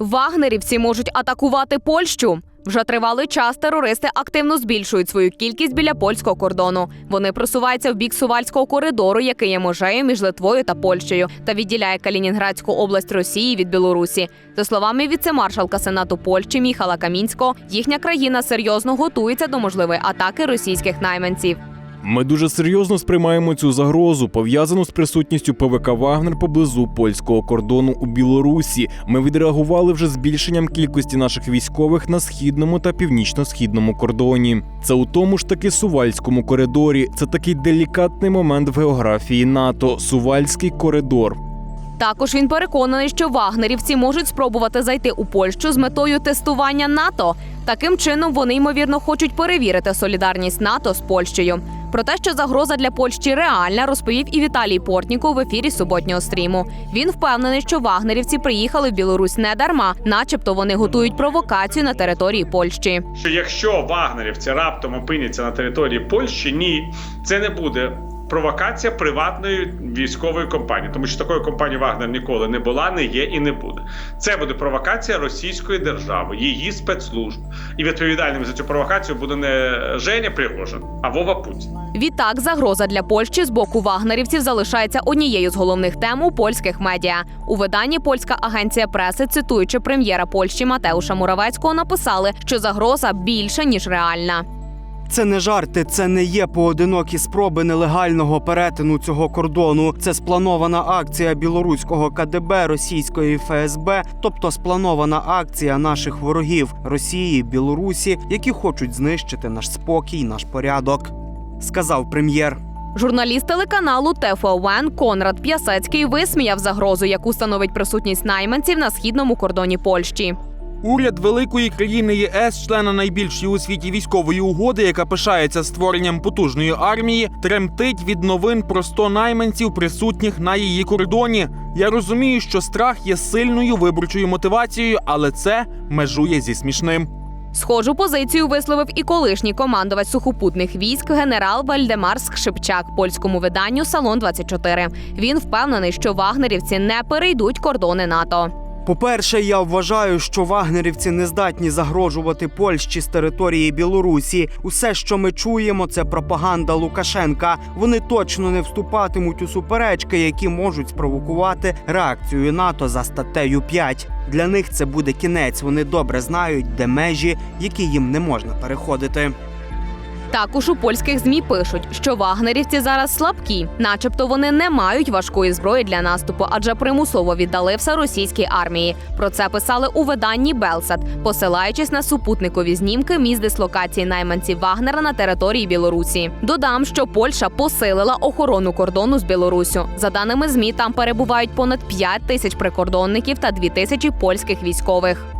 Вагнерівці можуть атакувати Польщу. Вже тривалий час терористи активно збільшують свою кількість біля польського кордону. Вони просуваються в бік сувальського коридору, який є межею між Литвою та Польщею, та відділяє Калінінградську область Росії від Білорусі. За словами віцемаршалка Сенату Польщі Міхала Камінського, їхня країна серйозно готується до можливої атаки російських найманців. Ми дуже серйозно сприймаємо цю загрозу, пов'язану з присутністю ПВК Вагнер поблизу польського кордону у Білорусі. Ми відреагували вже збільшенням кількості наших військових на східному та північно-східному кордоні. Це у тому ж таки сувальському коридорі. Це такий делікатний момент в географії НАТО Сувальський коридор. Також він переконаний, що вагнерівці можуть спробувати зайти у Польщу з метою тестування НАТО. Таким чином вони ймовірно хочуть перевірити солідарність НАТО з Польщею. Про те, що загроза для Польщі реальна, розповів і Віталій Портніков в ефірі суботнього стріму. Він впевнений, що вагнерівці приїхали в Білорусь не дарма, начебто вони готують провокацію на території Польщі. що якщо вагнерівці раптом опиняться на території Польщі, ні, це не буде. Провокація приватної військової компанії, тому що такої компанії Вагнер ніколи не була, не є і не буде. Це буде провокація російської держави, її спецслужб. І відповідальним за цю провокацію буде не Женя Пригожин, а Вова Путін. Відтак, загроза для Польщі з боку вагнерівців залишається однією з головних тем у польських медіа. У виданні польська агенція преси, цитуючи прем'єра Польщі Матеуша Муравецького, написали, що загроза більша ніж реальна. Це не жарти, це не є поодинокі спроби нелегального перетину цього кордону. Це спланована акція білоруського КДБ, російської ФСБ, тобто спланована акція наших ворогів Росії, Білорусі, які хочуть знищити наш спокій, наш порядок, сказав прем'єр. Журналіст телеканалу ТФОН Конрад П'ясецький висміяв загрозу, яку становить присутність найманців на східному кордоні Польщі. Уряд великої країни ЄС, члена найбільшої у світі військової угоди, яка пишається створенням потужної армії, тремтить від новин про 100 найманців, присутніх на її кордоні. Я розумію, що страх є сильною виборчою мотивацією, але це межує зі смішним. Схожу позицію висловив і колишній командувач сухопутних військ генерал Вальдемар Скшипчак польському виданню Салон 24 Він впевнений, що вагнерівці не перейдуть кордони НАТО. По-перше, я вважаю, що вагнерівці не здатні загрожувати Польщі з території Білорусі. Усе, що ми чуємо, це пропаганда Лукашенка. Вони точно не вступатимуть у суперечки, які можуть спровокувати реакцію НАТО за статтею 5. Для них це буде кінець. Вони добре знають, де межі, які їм не можна переходити. Також у польських змі пишуть, що вагнерівці зараз слабкі, начебто вони не мають важкої зброї для наступу, адже примусово віддали все російській армії. Про це писали у виданні Белсат, посилаючись на супутникові знімки місць дислокації найманців Вагнера на території Білорусі. Додам, що Польща посилила охорону кордону з Білоруссю. За даними змі, там перебувають понад 5 тисяч прикордонників та 2 тисячі польських військових.